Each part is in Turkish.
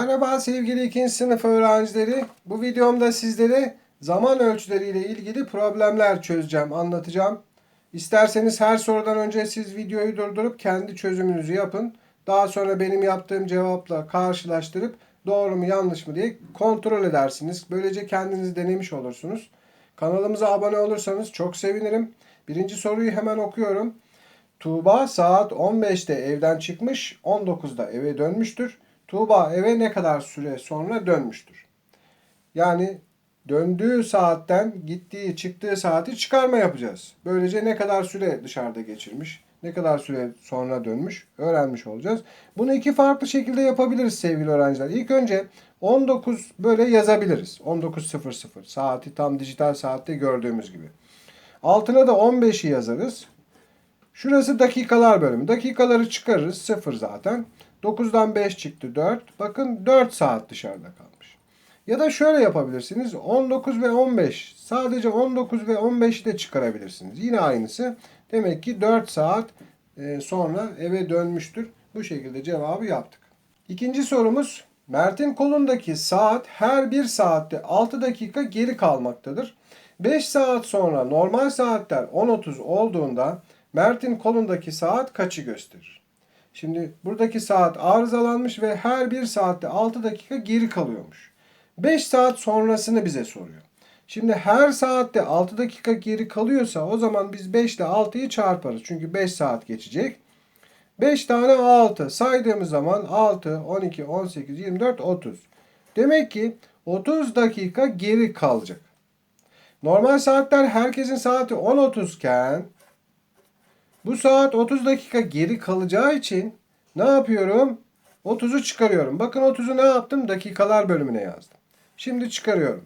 Merhaba sevgili ikinci sınıf öğrencileri. Bu videomda sizlere zaman ölçüleriyle ilgili problemler çözeceğim, anlatacağım. İsterseniz her sorudan önce siz videoyu durdurup kendi çözümünüzü yapın. Daha sonra benim yaptığım cevapla karşılaştırıp doğru mu yanlış mı diye kontrol edersiniz. Böylece kendiniz denemiş olursunuz. Kanalımıza abone olursanız çok sevinirim. Birinci soruyu hemen okuyorum. Tuğba saat 15'te evden çıkmış, 19'da eve dönmüştür. Tuğba eve ne kadar süre sonra dönmüştür? Yani döndüğü saatten gittiği, çıktığı saati çıkarma yapacağız. Böylece ne kadar süre dışarıda geçirmiş, ne kadar süre sonra dönmüş öğrenmiş olacağız. Bunu iki farklı şekilde yapabiliriz sevgili öğrenciler. İlk önce 19 böyle yazabiliriz. 19.00 saati tam dijital saatte gördüğümüz gibi. Altına da 15'i yazarız. Şurası dakikalar bölümü. Dakikaları çıkarırız. Sıfır zaten. 9'dan 5 çıktı 4. Bakın 4 saat dışarıda kalmış. Ya da şöyle yapabilirsiniz. 19 ve 15. Sadece 19 ve 15'i de çıkarabilirsiniz. Yine aynısı. Demek ki 4 saat e, sonra eve dönmüştür. Bu şekilde cevabı yaptık. İkinci sorumuz. Mert'in kolundaki saat her bir saatte 6 dakika geri kalmaktadır. 5 saat sonra normal saatler 10.30 olduğunda Mert'in kolundaki saat kaçı gösterir? Şimdi buradaki saat arızalanmış ve her bir saatte 6 dakika geri kalıyormuş. 5 saat sonrasını bize soruyor. Şimdi her saatte 6 dakika geri kalıyorsa o zaman biz 5 ile 6'yı çarparız. Çünkü 5 saat geçecek. 5 tane 6 saydığımız zaman 6, 12, 18, 24, 30. Demek ki 30 dakika geri kalacak. Normal saatler herkesin saati 10.30 iken bu saat 30 dakika geri kalacağı için ne yapıyorum? 30'u çıkarıyorum. Bakın 30'u ne yaptım? Dakikalar bölümüne yazdım. Şimdi çıkarıyorum.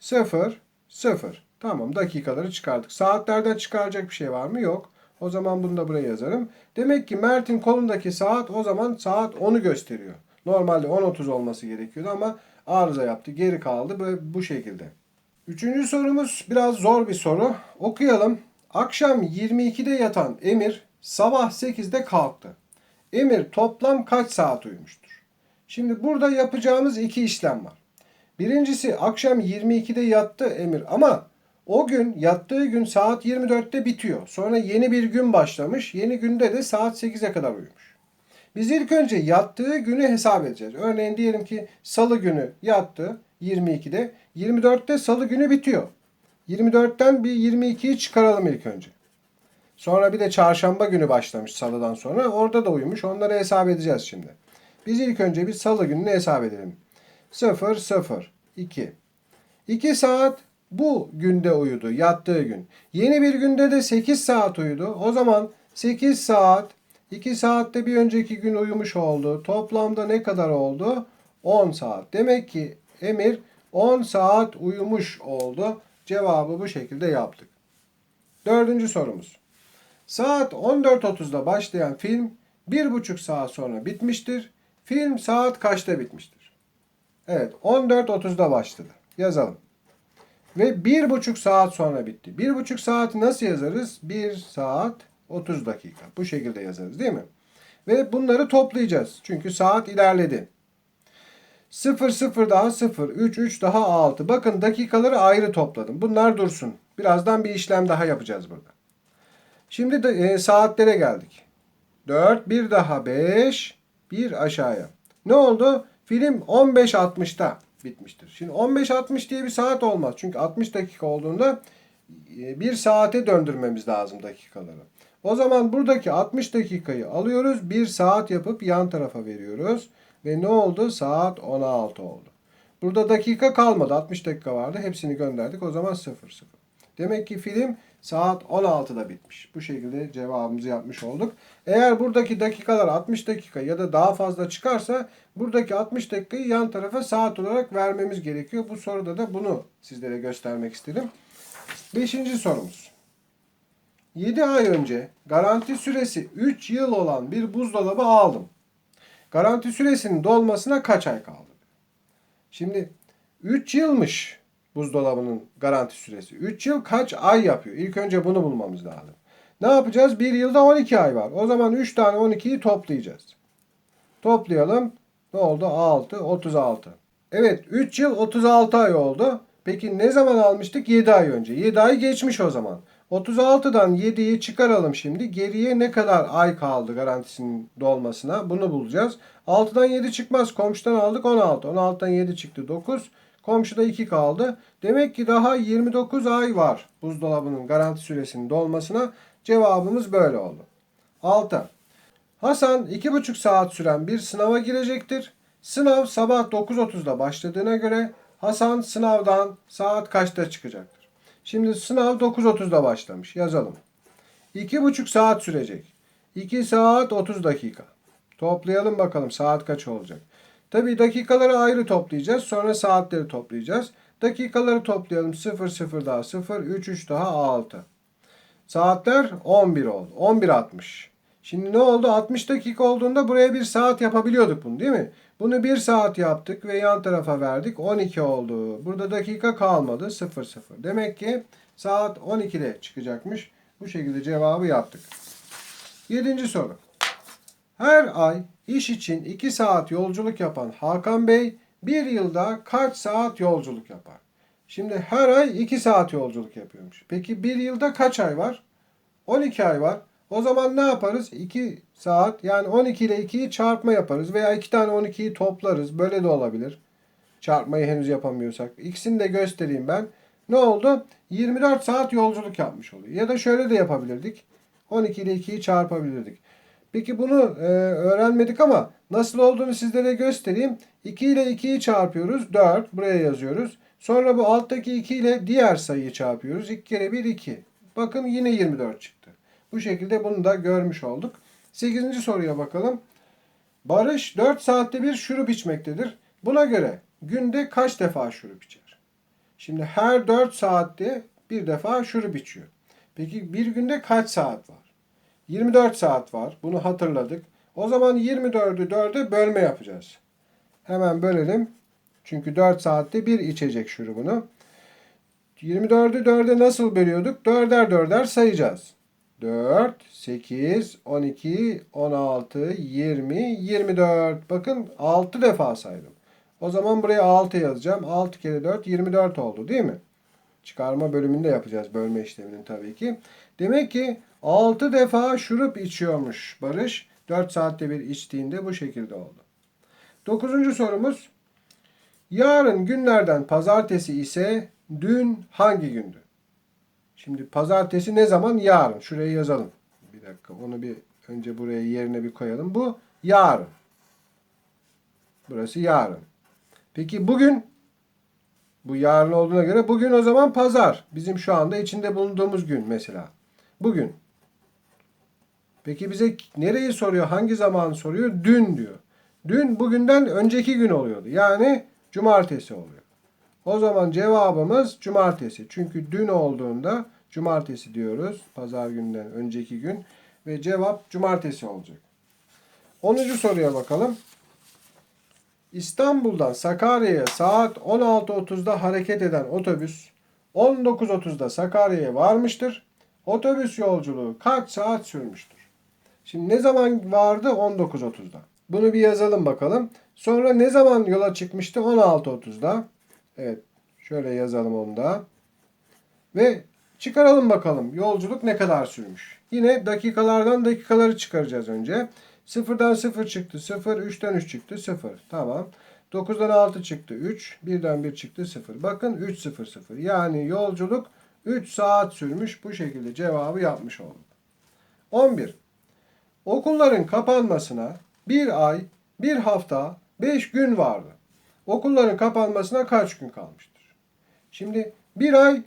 0, 0. Tamam dakikaları çıkardık. Saatlerden çıkaracak bir şey var mı? Yok. O zaman bunu da buraya yazarım. Demek ki Mert'in kolundaki saat o zaman saat 10'u gösteriyor. Normalde 10.30 olması gerekiyordu ama arıza yaptı. Geri kaldı böyle bu şekilde. Üçüncü sorumuz biraz zor bir soru. Okuyalım. Akşam 22'de yatan Emir sabah 8'de kalktı. Emir toplam kaç saat uyumuştur? Şimdi burada yapacağımız iki işlem var. Birincisi akşam 22'de yattı Emir ama o gün yattığı gün saat 24'te bitiyor. Sonra yeni bir gün başlamış. Yeni günde de saat 8'e kadar uyumuş. Biz ilk önce yattığı günü hesap edeceğiz. Örneğin diyelim ki salı günü yattı 22'de. 24'te salı günü bitiyor. 24'ten bir 22'yi çıkaralım ilk önce. Sonra bir de çarşamba günü başlamış salıdan sonra. Orada da uyumuş. Onları hesap edeceğiz şimdi. Biz ilk önce bir salı gününü hesap edelim. 0, 0, 2. 2 saat bu günde uyudu. Yattığı gün. Yeni bir günde de 8 saat uyudu. O zaman 8 saat 2 saatte bir önceki gün uyumuş oldu. Toplamda ne kadar oldu? 10 saat. Demek ki Emir 10 saat uyumuş oldu. Cevabı bu şekilde yaptık. Dördüncü sorumuz. Saat 14.30'da başlayan film bir buçuk saat sonra bitmiştir. Film saat kaçta bitmiştir? Evet 14.30'da başladı. Yazalım. Ve bir buçuk saat sonra bitti. Bir buçuk saati nasıl yazarız? Bir saat 30 dakika. Bu şekilde yazarız değil mi? Ve bunları toplayacağız. Çünkü saat ilerledi. 0 0 daha 0, 3 3 daha 6. Bakın dakikaları ayrı topladım. Bunlar dursun. Birazdan bir işlem daha yapacağız burada. Şimdi de e, saatlere geldik. 4, bir daha 5, bir aşağıya. Ne oldu? Film 15.60'da bitmiştir. Şimdi 15.60 diye bir saat olmaz. Çünkü 60 dakika olduğunda e, bir saate döndürmemiz lazım dakikaları. O zaman buradaki 60 dakikayı alıyoruz. Bir saat yapıp yan tarafa veriyoruz. Ve ne oldu? Saat 16 oldu. Burada dakika kalmadı. 60 dakika vardı. Hepsini gönderdik. O zaman 0 0. Demek ki film saat 16'da bitmiş. Bu şekilde cevabımızı yapmış olduk. Eğer buradaki dakikalar 60 dakika ya da daha fazla çıkarsa buradaki 60 dakikayı yan tarafa saat olarak vermemiz gerekiyor. Bu soruda da bunu sizlere göstermek istedim. Beşinci sorumuz. 7 ay önce garanti süresi 3 yıl olan bir buzdolabı aldım. Garanti süresinin dolmasına kaç ay kaldı? Şimdi 3 yılmış buzdolabının garanti süresi. 3 yıl kaç ay yapıyor? İlk önce bunu bulmamız lazım. Ne yapacağız? 1 yılda 12 ay var. O zaman 3 tane 12'yi toplayacağız. Toplayalım. Ne oldu? 6, 36. Evet 3 yıl 36 ay oldu. Peki ne zaman almıştık? 7 ay önce. 7 ay geçmiş o zaman. 36'dan 7'yi çıkaralım şimdi. Geriye ne kadar ay kaldı garantisinin dolmasına? Bunu bulacağız. 6'dan 7 çıkmaz. Komşudan aldık 16. 16'dan 7 çıktı 9. Komşuda 2 kaldı. Demek ki daha 29 ay var buzdolabının garanti süresinin dolmasına. Cevabımız böyle oldu. 6. Hasan 2,5 saat süren bir sınava girecektir. Sınav sabah 9.30'da başladığına göre Hasan sınavdan saat kaçta çıkacaktır? Şimdi sınav 9.30'da başlamış. Yazalım. 2,5 saat sürecek. 2 saat 30 dakika. Toplayalım bakalım saat kaç olacak. Tabi dakikaları ayrı toplayacağız. Sonra saatleri toplayacağız. Dakikaları toplayalım. 0 0 daha 0 3 3 daha 6. Saatler 11 oldu. 11.60. Şimdi ne oldu? 60 dakika olduğunda buraya bir saat yapabiliyorduk bunu değil mi? Bunu 1 saat yaptık ve yan tarafa verdik. 12 oldu. Burada dakika kalmadı. 0 0. Demek ki saat 12'de çıkacakmış. Bu şekilde cevabı yaptık. 7. soru. Her ay iş için 2 saat yolculuk yapan Hakan Bey bir yılda kaç saat yolculuk yapar? Şimdi her ay 2 saat yolculuk yapıyormuş. Peki bir yılda kaç ay var? 12 ay var. O zaman ne yaparız? 2 saat yani 12 ile 2'yi çarpma yaparız veya 2 tane 12'yi toplarız. Böyle de olabilir. Çarpmayı henüz yapamıyorsak. İkisini de göstereyim ben. Ne oldu? 24 saat yolculuk yapmış oluyor. Ya da şöyle de yapabilirdik. 12 ile 2'yi çarpabilirdik. Peki bunu e, öğrenmedik ama nasıl olduğunu sizlere göstereyim. 2 ile 2'yi çarpıyoruz. 4. Buraya yazıyoruz. Sonra bu alttaki 2 ile diğer sayıyı çarpıyoruz. 2 kere 1 2. Bakın yine 24 çıktı. Bu şekilde bunu da görmüş olduk. 8. soruya bakalım. Barış 4 saatte bir şurup içmektedir. Buna göre günde kaç defa şurup içer? Şimdi her 4 saatte bir defa şurup içiyor. Peki bir günde kaç saat var? 24 saat var. Bunu hatırladık. O zaman 24'ü 4'e bölme yapacağız. Hemen bölelim. Çünkü 4 saatte bir içecek şurubunu. 24'ü 4'e nasıl bölüyorduk? 4'er 4'er sayacağız. 4, 8, 12, 16, 20, 24. Bakın 6 defa saydım. O zaman buraya 6 yazacağım. 6 kere 4, 24 oldu değil mi? Çıkarma bölümünde yapacağız bölme işlemini tabii ki. Demek ki 6 defa şurup içiyormuş Barış. 4 saatte bir içtiğinde bu şekilde oldu. 9. sorumuz. Yarın günlerden pazartesi ise dün hangi gündü? Şimdi pazartesi ne zaman? Yarın. Şuraya yazalım. Bir dakika onu bir önce buraya yerine bir koyalım. Bu yarın. Burası yarın. Peki bugün bu yarın olduğuna göre bugün o zaman pazar. Bizim şu anda içinde bulunduğumuz gün mesela. Bugün. Peki bize nereyi soruyor? Hangi zamanı soruyor? Dün diyor. Dün bugünden önceki gün oluyordu. Yani cumartesi oluyor. O zaman cevabımız cumartesi. Çünkü dün olduğunda cumartesi diyoruz. Pazar günden önceki gün. Ve cevap cumartesi olacak. 10. soruya bakalım. İstanbul'dan Sakarya'ya saat 16.30'da hareket eden otobüs 19.30'da Sakarya'ya varmıştır. Otobüs yolculuğu kaç saat sürmüştür? Şimdi ne zaman vardı? 19.30'da. Bunu bir yazalım bakalım. Sonra ne zaman yola çıkmıştı? 16.30'da. Evet. Şöyle yazalım onu da. Ve çıkaralım bakalım. Yolculuk ne kadar sürmüş? Yine dakikalardan dakikaları çıkaracağız önce. 0'dan 0 çıktı 0, 3'ten 3 çıktı 0. Tamam. 9'dan 6 çıktı 3, 1'den 1 çıktı 0. Bakın 3 0 0. Yani yolculuk 3 saat sürmüş. Bu şekilde cevabı yapmış olduk. 11. Okulların kapanmasına bir ay, bir hafta, 5 gün vardı. Okulların kapanmasına kaç gün kalmıştır? Şimdi bir ay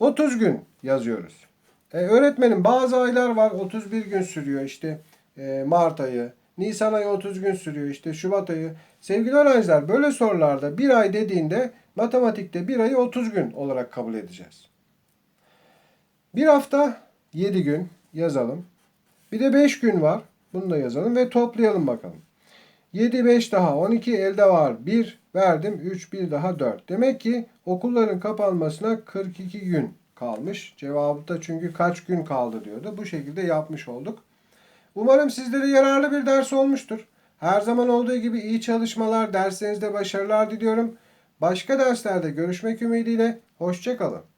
30 gün yazıyoruz. E, öğretmenim bazı aylar var 31 gün sürüyor işte e, Mart ayı. Nisan ayı 30 gün sürüyor işte Şubat ayı. Sevgili öğrenciler böyle sorularda bir ay dediğinde matematikte bir ayı 30 gün olarak kabul edeceğiz. Bir hafta 7 gün yazalım. Bir de 5 gün var. Bunu da yazalım ve toplayalım bakalım. 7, 5 daha 12 elde var. 1 verdim. 3, 1 daha 4. Demek ki okulların kapanmasına 42 gün kalmış. Cevabı da çünkü kaç gün kaldı diyordu. Bu şekilde yapmış olduk. Umarım sizlere yararlı bir ders olmuştur. Her zaman olduğu gibi iyi çalışmalar, derslerinizde başarılar diliyorum. Başka derslerde görüşmek ümidiyle. Hoşçakalın.